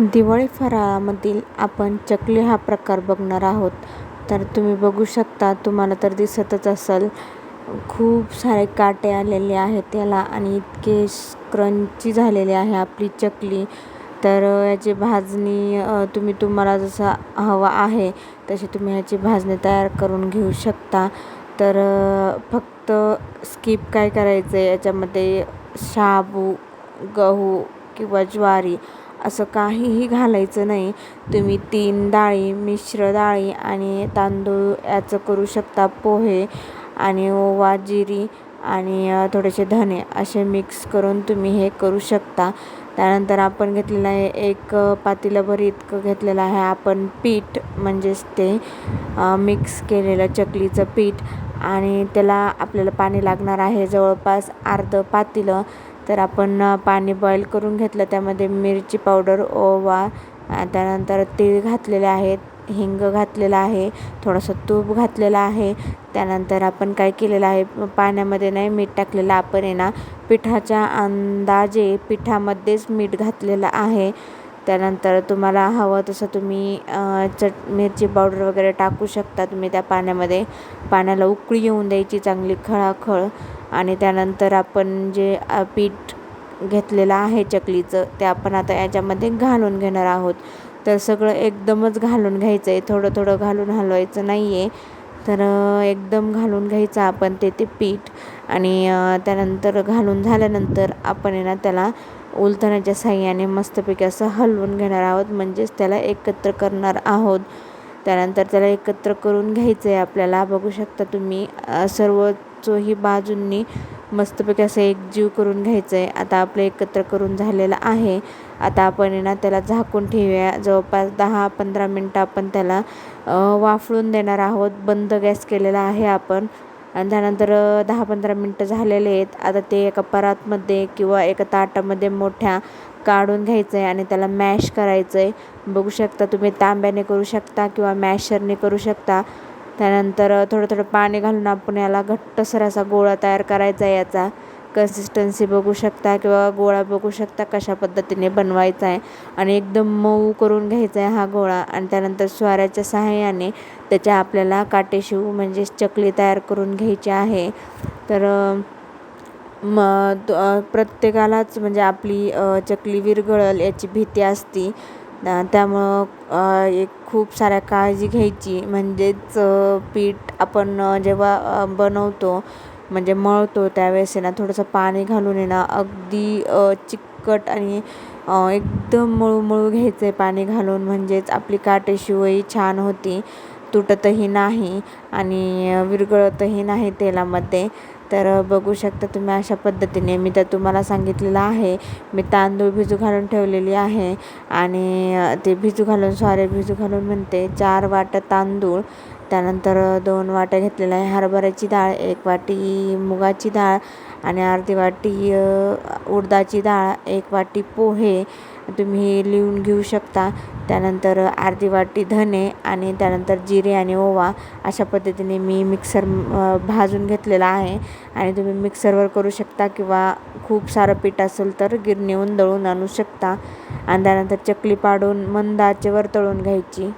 दिवाळी फराळामधील आपण चकली हा प्रकार बघणार आहोत. तर तुम्ही बघू शकता तुम्हाला तर दिसतच असेल. खूप सारे काटे आलेले आहेत त्याला आणि इतके क्रंची झालेले आहे आपली चकली. तर याची भाजणी तुम्ही तुम्हाला जसा हवा आहे तशी तुम्ही ह्याची भाजणी तयार करून घेऊ शकता. तर फक्त स्किप काय करायचं आहे याच्यामध्ये शाबू गहू किंवा ज्वारी असं काहीही घालायचं नाही. तुम्ही तीन डाळी मिश्र डाळी आणि तांदूळ याचं करू शकता. पोहे आणि ओवा जिरी आणि थोडेसे धने असे मिक्स करून तुम्ही हे करू शकता. त्यानंतर आपण घेतलेलं आहे एक पातेल्याभर इतकं घेतलेलं आहे. आपण पीठ म्हणजेच ते मिक्स केलेलं चकलीचं पीठ आणि त्याला आपल्याला पाणी लागणार आहे. जवळपास अर्धं पातेलं तर आपण पाणी बॉईल करून घेतलं. त्यामध्ये मिरची पावडर ओवा त्यानंतर तीळ घातलेले आहेत हिंग घातलेलं आहे थोडंसं तूप घातलेलं आहे. त्यानंतर आपण काय केलेलं आहे पाण्यामध्ये नाही मीठ टाकलेलं आपण आहे ना पिठाच्या अंदाजे पिठामध्येच मीठ घातलेलं आहे. त्यानंतर तुम्हाला हवं तसं तुम्ही चट मिरची पावडर वगैरे टाकू शकता तुम्ही त्या पाण्यामध्ये. पाण्याला उकळी येऊन द्यायची चांगली खळाखळ. आणि त्यानंतर आपण जे पीठ घेतलेलं आहे चकलीचं ते आपण आता याच्यामध्ये घालून घेणार आहोत. तर सगळं एकदमच घालून घ्यायचं आहे थोडं थोडं घालून हलवायचं नाही आहे तर एकदम घालून घ्यायचं आपण ते ते पीठ. आणि त्यानंतर घालून झाल्यानंतर आपण आहे ना त्याला उलथण्याच्या साह्याने मस्तपैकी असं हलवून घेणार आहोत. म्हणजेच त्याला एकत्र करणार आहोत. त्यानंतर त्याला एकत्र करून घ्यायचं आहे आपल्याला. बघू शकता तुम्ही सर्व चोही बाजूंनी मस्तपैकी असं एकजीव करून घ्यायचं आहे आता आपलं एकत्र करून झालेलं आहे. आता आपण ना त्याला झाकून ठेवूया. जवळपास दहा पंधरा मिनटं आपण त्याला वाफळून देणार आहोत. बंद गॅस केलेला आहे आपण. आणि त्यानंतर दहा पंधरा मिनटं झालेले आहेत. आता ते एका परातमध्ये किंवा एका ताटामध्ये मोठ्या काढून घ्यायचं आहे आणि त्याला मॅश करायचं आहे बघू शकता तुम्ही तांब्याने करू शकता किंवा मॅशरने करू शकता. त्यानंतर थोडं थोडं पाणी घालून आपण याला घट्टसर असा गोळा तयार करायचा आहे याचा. कन्सिस्टन्सी बघू शकता किंवा गोळा बघू शकता कशा पद्धतीने बनवायचा आहे. आणि एकदम मऊ करून घ्यायचा आहे हा गोळा आणि त्यानंतर स्वाऱ्याच्या सहाय्याने त्याच्या आपल्याला काटेशिव म्हणजेच चकली तयार करून घ्यायची आहे. तर म प्रत्येकालाच म्हणजे आपली चकली विरघळल याची भीती असती. त्यामुळं एक खूप साऱ्या काळजी घ्यायची. म्हणजेच पीठ आपण जेव्हा बनवतो म्हणजे मळतो त्यावेळेस आहे ना थोडंसं पाणी घालून आहे ना अगदी चिकट आणि एकदम मळू मळू घ्यायचं आहे पाणी घालून. म्हणजेच आपली काटेशिवही छान होती. तुटतही नाही आणि विरघळतही नाही तेलामध्ये. तर बघू शकता तुम्ही अशा पद्धतीने मी तर तुम्हाला सांगितलेलं आहे. मी तांदूळ भिजू घालून ठेवलेली आहे आणि ते भिजू घालून सॉरी भिजू घालून म्हणते चार वाटं तांदूळ त्यानंतर दोन वाट्या घेतलेल्या आहे. हरभऱ्याची डाळ एक वाटी मुगाची डाळ आणि अर्धी वाटी उडदाची डाळ एक वाटी पोहे तुम्ही लिहून घेऊ शकता. त्यानंतर अर्धी वाटी धने आणि त्यानंतर जिरे आणि ओवा अशा पद्धतीने मी मिक्सर भाजून घेतलेला आहे. आणि तुम्ही मिक्सरवर करू शकता किंवा खूप सारं पीठ असेल तर गिरणीहून दळून आणू शकता. आणि त्यानंतर चकली पाडून मंदाचेवर तळून घ्यायची.